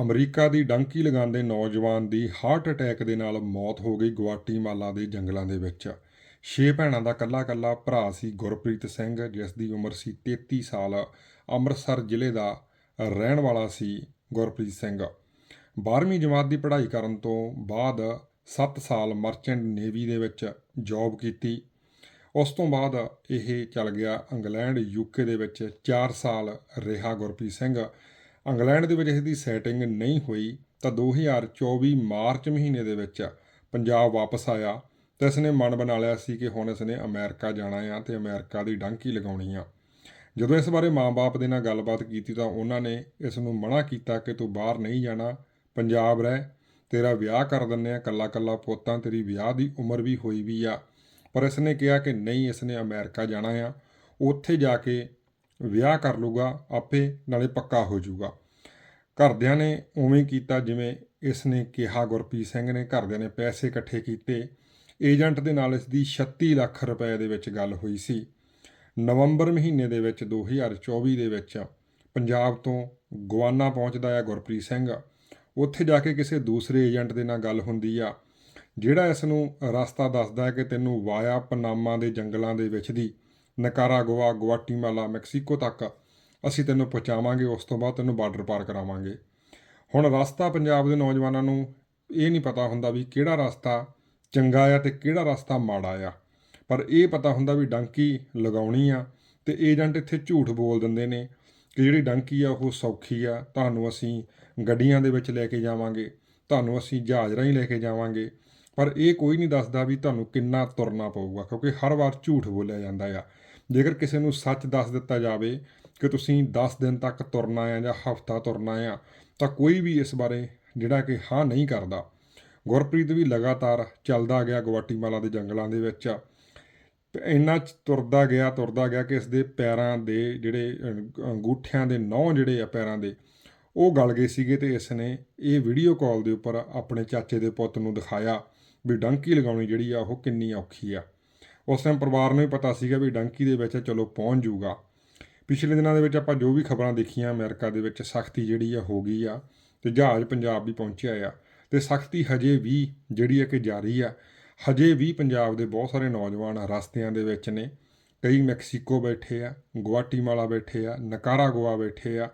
America ਦੀ donkey ਲਗਾਉਂਦੇ ਨੌਜਵਾਨ ਦੀ heart attack ਦੇ ਨਾਲ ਮੌਤ ਹੋ ਗਈ ਗੁਆਟੀਮਾਲਾ ਦੇ ਜੰਗਲਾਂ ਦੇ ਵਿੱਚ। ਛੇ ਭੈਣਾਂ ਦਾ ਕੱਲਾ ਕੱਲਾ ਭਰਾ ਸੀ ਗੁਰਪ੍ਰੀਤ ਸਿੰਘ, ਜਿਸ ਦੀ ਉਮਰ ਸੀ 33 ਸਾਲ। ਅੰਮ੍ਰਿਤਸਰ ਜ਼ਿਲ੍ਹੇ ਦਾ ਰਹਿਣ ਵਾਲਾ ਸੀ ਗੁਰਪ੍ਰੀਤ ਸਿੰਘ। 12ਵੀਂ ਜਮਾਤ ਦੀ ਪੜ੍ਹਾਈ ਕਰਨ ਤੋਂ ਬਾਅਦ 7 ਸਾਲ ਮਰਚੈਂਟ ਨੇਵੀ ਦੇ ਵਿੱਚ ਜੌਬ ਕੀਤੀ। ਉਸ ਤੋਂ ਬਾਅਦ ਇਹ ਚੱਲ ਗਿਆ ਇੰਗਲੈਂਡ ਯੂਕੇ ਦੇ ਵਿੱਚ 4 ਸਾਲ ਰਿਹਾ ਗੁਰਪ੍ਰੀਤ ਸਿੰਘ। ਇੰਗਲੈਂਡ ਦੇ ਵਿੱਚ ਇਸ ਦੀ ਸੈਟਿੰਗ ਨਹੀਂ ਹੋਈ ਤਾਂ 2024 ਮਾਰਚ ਮਹੀਨੇ ਦੇ ਵਿੱਚ ਪੰਜਾਬ ਵਾਪਸ ਆਇਆ ਅਤੇ ਇਸ ਨੇ ਮਨ ਬਣਾ ਲਿਆ ਸੀ ਕਿ ਹੁਣ ਇਸਨੇ ਅਮਰੀਕਾ ਜਾਣਾ ਆ ਤੇ ਅਮਰੀਕਾ ਦੀ ਡਾਂਕੀ ਲਗਾਉਣੀ ਆ। ਜਦੋਂ ਇਸ ਬਾਰੇ ਮਾਂ-ਬਾਪ ਦੇ ਨਾਲ ਗੱਲਬਾਤ ਕੀਤੀ ਤਾਂ ਉਹਨਾਂ ਨੇ ਇਸ ਨੂੰ ਮਨਾ ਕੀਤਾ ਕਿ ਤੂੰ ਬਾਹਰ ਨਹੀਂ ਜਾਣਾ, ਪੰਜਾਬ ਰਹਿ, ਤੇਰਾ ਵਿਆਹ ਕਰ ਦਿੰਨੇ ਆ ਕੱਲਾ ਕੱਲਾ ਪੋਤਾਂ, ਤੇਰੀ ਵਿਆਹ ਦੀ ਉਮਰ ਵੀ ਹੋਈ ਵੀ ਆ। ਪਰ ਇਸ ਨੇ ਕਿਹਾ ਕਿ ਨਹੀਂ, ਇਸਨੇ ਅਮਰੀਕਾ ਜਾਣਾ ਆ। ਉੱਥੇ ਜਾ ਕੇ ਵਿਆਹ ਕਰ ਲੂਗਾ ਆਪੇ ਨਾਲੇ ਪੱਕਾ ਹੋ ਜਾਊਗਾ। ਘਰਦਿਆਂ ਨੇ ਉਵੇਂ ਕੀਤਾ ਜਿਵੇਂ ਇਸ ਨੇ ਕਿਹਾ, ਗੁਰਪ੍ਰੀਤ ਸਿੰਘ ਨੇ। ਘਰਦਿਆਂ ਨੇ ਪੈਸੇ ਇਕੱਠੇ ਕੀਤੇ। ਏਜੰਟ ਦੇ ਨਾਲ ਇਸ ਦੀ 36 ਲੱਖ ਰੁਪਏ ਦੇ ਵਿੱਚ ਗੱਲ ਹੋਈ ਸੀ। ਨਵੰਬਰ ਮਹੀਨੇ ਦੇ ਵਿੱਚ 2024 ਦੇ ਵਿੱਚ ਪੰਜਾਬ ਤੋਂ ਗਵਾਨਾ ਪਹੁੰਚਦਾ ਆ ਗੁਰਪ੍ਰੀਤ ਸਿੰਘ। ਉੱਥੇ ਜਾ ਕੇ ਕਿਸੇ ਦੂਸਰੇ ਏਜੰਟ ਦੇ ਨਾਲ ਗੱਲ ਹੁੰਦੀ ਆ, ਜਿਹੜਾ ਇਸ ਨੂੰ ਰਸਤਾ ਦੱਸਦਾ ਹੈ ਕਿ ਤੈਨੂੰ ਵਾਇਆ ਪਨਾਮਾ ਦੇ ਜੰਗਲਾਂ ਦੇ ਵਿੱਚ ਦੀ ਨਕਾਰਾਗੁਆ ਗੁਆਟੀਮਾਲਾ ਮੈਕਸੀਕੋ ਤੱਕ ਅਸੀਂ ਤੈਨੂੰ ਪਹੁੰਚਾਵਾਂਗੇ, ਉਸ ਤੋਂ ਬਾਅਦ ਤੈਨੂੰ ਬਾਰਡਰ ਪਾਰ ਕਰਾਵਾਂਗੇ। ਹੁਣ ਰਸਤਾ ਪੰਜਾਬ ਦੇ ਨੌਜਵਾਨਾਂ ਨੂੰ ਇਹ ਨਹੀਂ ਪਤਾ ਹੁੰਦਾ ਵੀ ਕਿਹੜਾ ਰਸਤਾ ਚੰਗਾ ਆ ਤੇ ਕਿਹੜਾ ਰਸਤਾ ਮਾੜਾ ਆ। ਪਰ ਇਹ ਪਤਾ ਹੁੰਦਾ ਵੀ ਡੰਕੀ ਲਗਾਉਣੀ ਆ ਤੇ ਏਜੰਟ ਇੱਥੇ ਝੂਠ ਬੋਲ ਦਿੰਦੇ ਨੇ ਕਿ ਜਿਹੜੀ ਡੰਕੀ ਆ ਉਹ ਸੌਖੀ ਆ, ਤੁਹਾਨੂੰ ਅਸੀਂ ਗੱਡੀਆਂ ਦੇ ਵਿੱਚ ਲੈ ਕੇ ਜਾਵਾਂਗੇ, ਤੁਹਾਨੂੰ ਅਸੀਂ ਜਹਾਜ਼ ਰਾਹੀਂ ਲੈ ਕੇ ਜਾਵਾਂਗੇ। ਪਰ ਇਹ ਕੋਈ ਨਹੀਂ ਦੱਸਦਾ ਵੀ ਤੁਹਾਨੂੰ ਕਿੰਨਾ ਤੁਰਨਾ ਪਊਗਾ, ਕਿਉਂਕਿ ਹਰ ਵਾਰ ਝੂਠ ਬੋਲਿਆ ਜਾਂਦਾ ਆ। ਜੇਕਰ ਕਿਸੇ ਨੂੰ ਸੱਚ ਦੱਸ ਦਿੱਤਾ ਜਾਵੇ ਕਿ ਤੁਸੀਂ 10 ਦਿਨ ਤੱਕ ਤੁਰਨਾ ਆ ਜਾਂ ਹਫ਼ਤਾ ਤੁਰਨਾ ਆ, ਤਾਂ ਕੋਈ ਵੀ ਇਸ ਬਾਰੇ ਜਿਹੜਾ ਕਿ ਹਾਂ ਨਹੀਂ ਕਰਦਾ। ਗੁਰਪ੍ਰੀਤ ਵੀ ਲਗਾਤਾਰ ਚੱਲਦਾ ਗਿਆ ਗੁਆਟੀਮਾਲਾ ਦੇ ਜੰਗਲਾਂ ਦੇ ਵਿੱਚ। ਇੰਨਾ ਚ ਤੁਰਦਾ ਗਿਆ ਤੁਰਦਾ ਗਿਆ ਕਿ ਇਸ ਦੇ ਪੈਰਾਂ ਦੇ ਜਿਹੜੇ ਅੰਗੂਠਿਆਂ ਦੇ ਨੌ ਜਿਹੜੇ ਆ ਪੈਰਾਂ ਦੇ, ਉਹ ਗਲ ਗਏ ਸੀਗੇ ਤੇ ਇਸ ਨੇ ਇਹ ਵੀਡੀਓ ਕਾਲ ਦੇ ਉੱਪਰ ਆਪਣੇ ਚਾਚੇ ਦੇ ਪੁੱਤ ਨੂੰ ਦਿਖਾਇਆ। ਵੀ ਡੰਕੀ ਲਗਾਉਣੀ ਜਿਹੜੀ ਆ, ਉਹ ਕਿੰਨੀ ਔਖੀ ਆ। ਉਸ ਟਾਈਮ ਪਰਿਵਾਰ ਨੂੰ ਵੀ ਪਤਾ ਸੀਗਾ ਵੀ ਡੰਕੀ ਦੇ ਵਿੱਚ ਚਲੋ ਪਹੁੰਚ ਜਾਊਗਾ ਪਿਛਲੇ ਦਿਨਾਂ ਦੇ ਵਿੱਚ ਆਪਾਂ ਜੋ ਵੀ ਖਬਰਾਂ ਦੇਖੀਆਂ ਅਮਰੀਕਾ ਦੇ ਵਿੱਚ, ਸਖਤੀ ਜਿਹੜੀ ਆ, ਹੋ ਗਈ ਆ ਤੇ ਜਹਾਜ਼ ਪੰਜਾਬ ਵੀ ਪਹੁੰਚਿਆ ਆ। ਤੇ ਸਖਤੀ ਹਜੇ ਵੀ ਜਿਹੜੀ ਆ ਕਿ ਜਾਰੀ ਆ। ਹਜੇ ਵੀ ਪੰਜਾਬ ਦੇ ਬਹੁਤ ਸਾਰੇ ਨੌਜਵਾਨ ਰਸਤਿਆਂ ਦੇ ਵਿੱਚ ਨੇ। ਕਈ ਮੈਕਸੀਕੋ ਬੈਠੇ ਆ, ਗੁਆਟੀਮਾਲਾ ਬੈਠੇ ਆ, ਨਕਾਰਾਗੁਆ ਬੈਠੇ ਆ।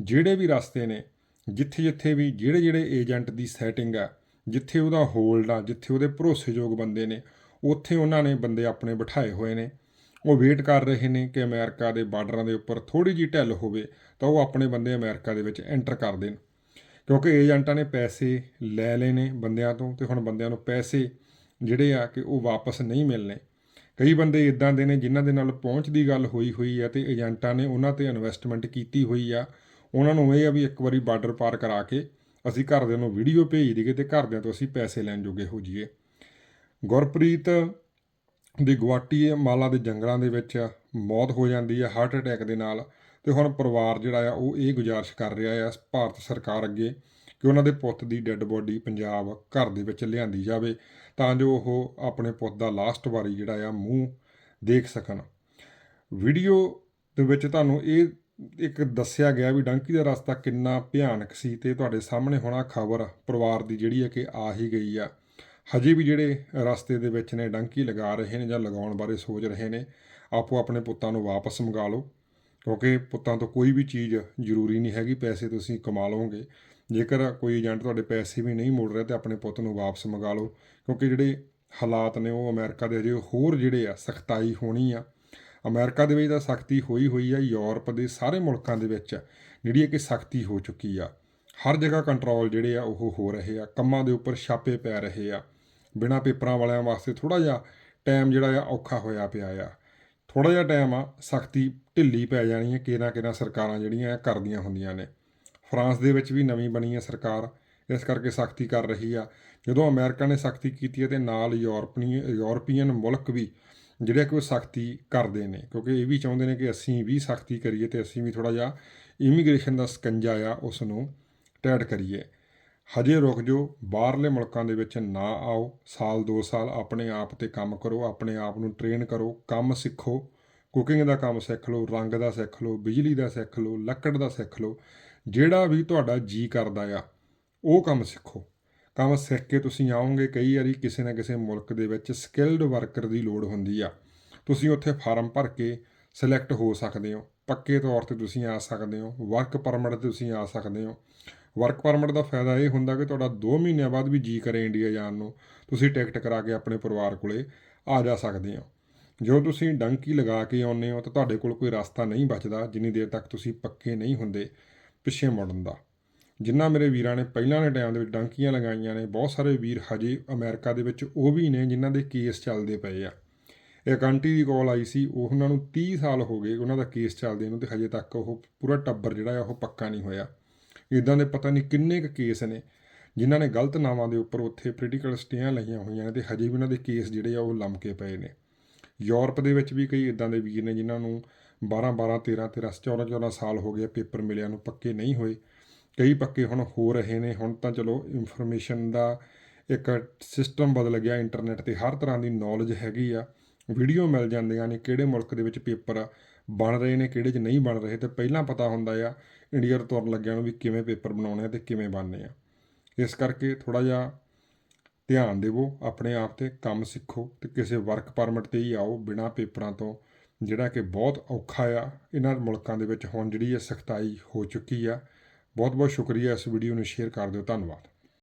ਜਿਹੜੇ ਵੀ ਰਸਤੇ ਨੇ ਜਿੱਥੇ ਜਿੱਥੇ ਵੀ ਜਿਹੜੇ ਜਿਹੜੇ ਏਜੰਟ ਦੀ ਸੈਟਿੰਗ ਆ ਜਿੱਥੇ ਉਹਦਾ ਹੋਲਡ ਆ, ਜਿੱਥੇ ਉਹਦੇ ਭਰੋਸੇਯੋਗ ਬੰਦੇ ਨੇ, ਉੱਥੇ ਉਹਨਾਂ ਨੇ ਬੰਦੇ ਆਪਣੇ ਬਿਠਾਏ ਹੋਏ ਨੇ। ਉਹ ਵੇਟ ਕਰ ਰਹੇ ਨੇ ਕਿ ਅਮਰੀਕਾ ਦੇ ਬਾਰਡਰਾਂ ਦੇ ਉੱਪਰ ਥੋੜੀ ਜਿਹੀ ਢਿੱਲ ਹੋਵੇ ਤਾਂ ਉਹ ਆਪਣੇ ਬੰਦੇ ਅਮਰੀਕਾ ਦੇ ਵਿੱਚ ਐਂਟਰ ਕਰ ਦੇਣ। ਕਿਉਂਕਿ ਏਜੰਟਾਂ ਨੇ ਪੈਸੇ ਲੈ ਲਏ ਨੇ ਬੰਦਿਆਂ ਤੋਂ ਤੇ ਹੁਣ ਬੰਦਿਆਂ ਨੂੰ ਪੈਸੇ ਜਿਹੜੇ ਆ ਕਿ ਉਹ ਵਾਪਸ ਨਹੀਂ ਮਿਲਨੇ ਕਈ ਬੰਦੇ ਇਦਾਂ ਦੇ ਨੇ ਜਿਨ੍ਹਾਂ ਦੇ ਨਾਲ ਪਹੁੰਚ ਦੀ ਗੱਲ ਹੋਈ ਹੋਈ ਆ ਤੇ ਏਜੰਟਾਂ ਨੇ ਉਹਨਾਂ ਤੇ ਇਨਵੈਸਟਮੈਂਟ ਕੀਤੀ ਹੋਈ ਆ। ਉਹਨਾਂ ਨੂੰ ਇਹ ਆ ਵੀ ਇੱਕ ਵਾਰੀ ਬਾਰਡਰ ਪਾਰ ਕਰਾ ਕੇ ਅਸੀਂ ਘਰਦਿਆਂ ਨੂੰ ਵੀਡੀਓ ਭੇਜ ਦਈਏ ਤੇ ਘਰਦਿਆਂ ਤੋਂ ਅਸੀਂ ਪੈਸੇ ਲੈਣ ਜੋਗੇ ਹੋ ਜਾਈਏ। ਗੁਰਪ੍ਰੀਤ ਦੀ ਗੁਆਟੀ ਮਾਲਾ ਦੇ ਜੰਗਲਾਂ ਦੇ ਵਿੱਚ ਮੌਤ ਹੋ ਜਾਂਦੀ ਹੈ ਹਾਰਟ ਅਟੈਕ ਦੇ ਨਾਲ ਤੇ ਹੁਣ ਪਰਿਵਾਰ ਜਿਹੜਾ ਆ ਉਹ ਇਹ ਗੁਜ਼ਾਰਿਸ਼ ਕਰ ਰਿਹਾ ਆ ਭਾਰਤ ਸਰਕਾਰ ਅੱਗੇ ਕਿ ਉਹਨਾਂ ਦੇ ਪੁੱਤ ਦੀ ਡੈੱਡ ਬੋਡੀ ਪੰਜਾਬ ਘਰ ਦੇ ਵਿੱਚ ਲਿਆਂਦੀ ਜਾਵੇ ਤਾਂ ਜੋ ਉਹ ਆਪਣੇ ਪੁੱਤ ਦਾ ਲਾਸਟ ਵਾਰੀ ਜਿਹੜਾ ਆ ਮੂੰਹ ਦੇਖ ਸਕਣ। ਵੀਡੀਓ ਦੇ ਵਿੱਚ ਤੁਹਾਨੂੰ ਇਹ ਇੱਕ ਦੱਸਿਆ ਗਿਆ ਵੀ ਡੰਕੀ ਦਾ ਰਸਤਾ ਕਿੰਨਾ ਭਿਆਨਕ ਸੀ ਤੇ ਤੁਹਾਡੇ ਸਾਹਮਣੇ ਹੋਣਾ ਖਬਰ ਪਰਿਵਾਰ ਦੀ ਜਿਹੜੀ ਹੈ ਕਿ ਆ ਹੀ ਗਈ ਆ। ਹਜੇ ਵੀ ਜਿਹੜੇ ਰਸਤੇ ਦੇ ਵਿੱਚ ਨੇ ਡੰਕੀ ਲਗਾ ਰਹੇ ਨੇ ਜਾਂ ਲਗਾਉਣ ਬਾਰੇ ਸੋਚ ਰਹੇ ਨੇ, ਆਪੋ ਆਪਣੇ ਪੁੱਤਾਂ ਨੂੰ ਵਾਪਸ ਮੰਗਾ ਲਓ। ਕਿਉਂਕਿ ਪੁੱਤਾਂ ਤੋਂ ਕੋਈ ਵੀ ਚੀਜ਼ ਜ਼ਰੂਰੀ ਨਹੀਂ ਹੈਗੀ, ਪੈਸੇ ਤੁਸੀਂ ਕਮਾ ਲਓਗੇ। ਜੇਕਰ ਕੋਈ ਏਜੰਟ ਤੁਹਾਡੇ ਪੈਸੇ ਵੀ ਨਹੀਂ ਮੋੜ ਰਿਹਾ ਤੇ ਆਪਣੇ ਪੁੱਤ ਨੂੰ ਵਾਪਸ ਮੰਗਾ ਲਓ। ਕਿਉਂਕਿ ਜਿਹੜੇ ਹਾਲਾਤ ਨੇ ਉਹ ਅਮਰੀਕਾ ਦੇ ਅਜੇ ਹੋਰ ਜਿਹੜੇ ਆ, ਸਖਤਾਈ ਹੋਣੀ ਆ। ਅਮਰੀਕਾ ਦੇ ਵਿੱਚ ਤਾਂ ਸਖਤੀ ਹੋਈ ਹੋਈ ਆ, ਯੂਰਪ ਦੇ ਸਾਰੇ ਮੁਲਕਾਂ ਦੇ ਵਿੱਚ ਜਿਹੜੀ ਹੈ ਕਿ ਸਖਤੀ ਹੋ ਚੁੱਕੀ ਆ। ਹਰ ਜਗ੍ਹਾ ਕੰਟਰੋਲ ਜਿਹੜੇ ਆ ਉਹ ਹੋ ਰਹੇ ਆ। ਕੰਮਾਂ ਦੇ ਉੱਪਰ ਛਾਪੇ ਪੈ ਰਹੇ ਆ। ਬਿਨਾਂ ਪੇਪਰਾਂ ਵਾਲਿਆਂ ਵਾਸਤੇ ਥੋੜਾ ਜਿਹਾ ਟਾਈਮ ਜਿਹੜਾ ਆ ਔਖਾ ਹੋਇਆ ਪਿਆ ਆ। ਥੋੜਾ ਜਿਹਾ ਟਾਈਮ ਆ, ਸਖਤੀ ਢਿੱਲੀ ਪੈ ਜਾਣੀ ਹੈ ਕਿਹਨਾਂ ਕਿਹਨਾਂ ਸਰਕਾਰਾਂ ਜਿਹੜੀਆਂ ਆ ਕਰਦੀਆਂ ਹੁੰਦੀਆਂ ਨੇ। ਫਰਾਂਸ ਦੇ ਵਿੱਚ ਵੀ ਨਵੀਂ ਬਣੀ ਹੈ ਸਰਕਾਰ, ਇਸ ਕਰਕੇ ਸਖਤੀ ਕਰ ਰਹੀ ਆ। ਜਦੋਂ ਅਮਰੀਕਾ ਨੇ ਸਖਤੀ ਕੀਤੀ ਹੈ ਤੇ ਨਾਲ ਯੂਰਪਨੀ, ਯੂਰਪੀਅਨ ਮੁਲਕ ਵੀ ਜਿਹੜੇ ਕਿ ਉਹ ਸਖਤੀ ਕਰਦੇ ਨੇ, ਕਿਉਂਕਿ ਇਹ ਵੀ ਚਾਹੁੰਦੇ ਨੇ ਕਿ ਅਸੀਂ ਵੀ ਸਖਤੀ ਕਰੀਏ ਤੇ ਅਸੀਂ ਵੀ ਥੋੜਾ ਜਿਹਾ ਇਮੀਗ੍ਰੇਸ਼ਨ ਦਾ ਸਕੰਜਾ ਆ ਉਸ ਨੂੰ ਟੈਟ ਕਰੀਏ। ਹਜੇ ਰੁਕ ਜਾਓ, ਬਾਹਰਲੇ ਮੁਲਕਾਂ ਦੇ ਵਿੱਚ ਨਾ ਆਓ, ਸਾਲ 2 ਸਾਲ ਆਪਣੇ ਆਪ ਤੇ ਕੰਮ ਕਰੋ, ਆਪਣੇ ਆਪ ਨੂੰ ਟ੍ਰੇਨ ਕਰੋ, ਕੰਮ ਸਿੱਖੋ ਕੁਕਿੰਗ ਦਾ ਕੰਮ ਸਿੱਖ ਲਓ, ਰੰਗ ਦਾ ਸਿੱਖ ਲਓ, ਬਿਜਲੀ ਦਾ ਸਿੱਖ ਲਓ, ਲੱਕੜ ਦਾ ਸਿੱਖ ਲਓ, ਜਿਹੜਾ ਵੀ ਤੁਹਾਡਾ ਜੀ ਕਰਦਾ ਆ, ਉਹ ਕੰਮ ਸਿੱਖੋ। ਕੰਮ ਸਿੱਖ ਕੇ ਤੁਸੀਂ ਆਓਗੇ, ਕਈ ਵਾਰੀ ਕਿਸੇ ਨਾ ਕਿਸੇ ਮੁਲਕ ਦੇ ਵਿੱਚ ਸਕਿਲਡ ਵਰਕਰ ਦੀ ਲੋੜ ਹੁੰਦੀ ਆ। ਤੁਸੀਂ ਉੱਥੇ ਫਾਰਮ ਭਰ ਕੇ ਸਿਲੈਕਟ ਹੋ ਸਕਦੇ ਹੋ। ਪੱਕੇ ਤੌਰ ਤੇ ਤੁਸੀਂ ਆ ਸਕਦੇ ਹੋ। ਵਰਕ ਪਰਮਿਟ ਤੇ ਤੁਸੀਂ ਆ ਸਕਦੇ ਹੋ। ਵਰਕ ਪਰਮਿਟ ਦਾ ਫਾਇਦਾ ਇਹ ਹੁੰਦਾ ਕਿ ਤੁਹਾਡਾ 2 ਮਹੀਨਿਆਂ ਬਾਅਦ ਵੀ ਜੀ ਕਰੇ ਇੰਡੀਆ ਜਾਣ ਨੂੰ। ਤੁਸੀਂ ਟਿਕਟ ਕਰਾ ਕੇ ਆਪਣੇ ਪਰਿਵਾਰ ਕੋਲੇ ਆ ਜਾ ਸਕਦੇ ਹੋ। ਜੋ ਤੁਸੀਂ ਡੰਕੀ ਲਗਾ ਕੇ ਆਉਂਦੇ ਹੋ ਤਾਂ ਤੁਹਾਡੇ ਕੋਲ ਕੋਈ ਰਸਤਾ ਨਹੀਂ ਬਚਦਾ, ਜਿੰਨੀ ਦੇਰ ਤੱਕ ਤੁਸੀਂ ਪੱਕੇ ਨਹੀਂ ਹੁੰਦੇ ਪਿੱਛੇ ਮੁੜਨ ਦਾ। ਜਿਨ੍ਹਾਂ ਮੇਰੇ ਵੀਰਾਂ ਨੇ ਪਹਿਲਾਂ ਦੇ ਟਾਈਮ ਦੇ ਵਿੱਚ ਡਾਂਕੀਆਂ ਲਗਾਈਆਂ ਨੇ, ਬਹੁਤ ਸਾਰੇ ਵੀਰ ਹਜੇ ਅਮਰੀਕਾ ਦੇ ਵਿੱਚ ਉਹ ਵੀ ਨੇ ਜਿਨ੍ਹਾਂ ਦੇ ਕੇਸ ਚੱਲਦੇ ਪਏ ਆ। ਇੱਕ ਆਂਟੀ ਦੀ ਕਾਲ ਆਈ ਸੀ ਉਹ ਉਹਨਾਂ ਨੂੰ 30 ਸਾਲ ਹੋ ਗਏ ਉਹਨਾਂ ਦਾ ਕੇਸ ਚੱਲਦੇ ਨੂੰ ਤੇ ਹਜੇ ਤੱਕ ਉਹ ਪੂਰਾ ਟੱਬਰ ਜਿਹੜਾ ਆ ਉਹ ਪੱਕਾ ਨਹੀਂ ਹੋਇਆ। ਇਦਾਂ ਦੇ ਪਤਾ ਨਹੀਂ ਕਿੰਨੇ ਕੁ ਕੇਸ ਨੇ, ਜਿਨ੍ਹਾਂ ਨੇ ਗਲਤ ਨਾਵਾਂ ਦੇ ਉੱਪਰ ਉੱਥੇ ਪੋਲੀਟੀਕਲ ਸਟੇਆਂ ਲਈਆਂ ਹੋਈਆਂ ਨੇ ਤੇ ਹਜੇ ਵੀ ਉਹਨਾਂ ਦੇ ਕੇਸ ਜਿਹੜੇ ਆ ਉਹ ਲੰਮਕੇ ਪਏ ਨੇ। ਯੂਰਪ ਦੇ ਵਿੱਚ ਵੀ ਕਈ ਇਦਾਂ ਦੇ ਵੀਰ ਨੇ ਜਿਨ੍ਹਾਂ ਨੂੰ 12 12 13 13 14 14 ਸਾਲ ਹੋ ਗਏ ਪੇਪਰ ਮਿਲਿਆ ਨੂੰ, ਪੱਕੇ ਨਹੀਂ ਹੋਏ। ਕਈ ਪੱਕੇ ਹੁਣ ਹੋ ਰਹੇ ਨੇ, ਹੁਣ ਤਾਂ ਚਲੋ ਇਨਫੋਰਮੇਸ਼ਨ ਦਾ ਇੱਕ ਸਿਸਟਮ ਬਦਲ ਗਿਆ ਇੰਟਰਨੈਟ ਤੇ ਹਰ ਤਰ੍ਹਾਂ ਦੀ ਨੌਲੇਜ ਹੈਗੀ ਆ। ਵੀਡੀਓ ਮਿਲ ਜਾਂਦੀਆਂ ਨੇ, ਕਿਹੜੇ ਮੁਲਕ ਦੇ ਵਿੱਚ ਪੇਪਰ ਬਣ ਰਹੇ ਨੇ, ਕਿਹੜੇ 'ਚ ਨਹੀਂ ਬਣ ਰਹੇ, ਤੇ ਪਹਿਲਾਂ ਪਤਾ ਹੁੰਦਾ ਆ ਇੰਡੀਆ ਤੋਂ ਤੁਰਨ ਲੱਗਿਆਂ ਨੂੰ ਵੀ ਕਿਵੇਂ ਪੇਪਰ ਬਣਾਉਣੇ ਆ ਤੇ ਕਿਵੇਂ ਬਣਨੇ ਆ। ਇਸ ਕਰਕੇ ਥੋੜਾ ਜਿਹਾ ਧਿਆਨ ਦੇਵੋ, ਆਪਣੇ ਆਪ ਤੇ ਕੰਮ ਸਿੱਖੋ ਤੇ ਕਿਸੇ ਵਰਕ ਪਰਮਿਟ ਤੇ ਹੀ ਆਓ ਬਿਨਾਂ ਪੇਪਰਾਂ ਤੋਂ। ਜਿਹੜਾ ਕਿ ਬਹੁਤ ਔਖਾ ਆ, ਇਹਨਾਂ ਮੁਲਕਾਂ ਦੇ ਵਿੱਚ ਹੁਣ ਜਿਹੜੀ ਇਹ ਸਖਤਾਈ ਹੋ ਚੁੱਕੀ ਆ। ਬਹੁਤ ਬਹੁਤ ਸ਼ੁਕਰੀਆ ਇਸ ਵੀਡੀਓ ਨੂੰ ਸ਼ੇਅਰ ਕਰ ਦਿਓ ਧੰਨਵਾਦ।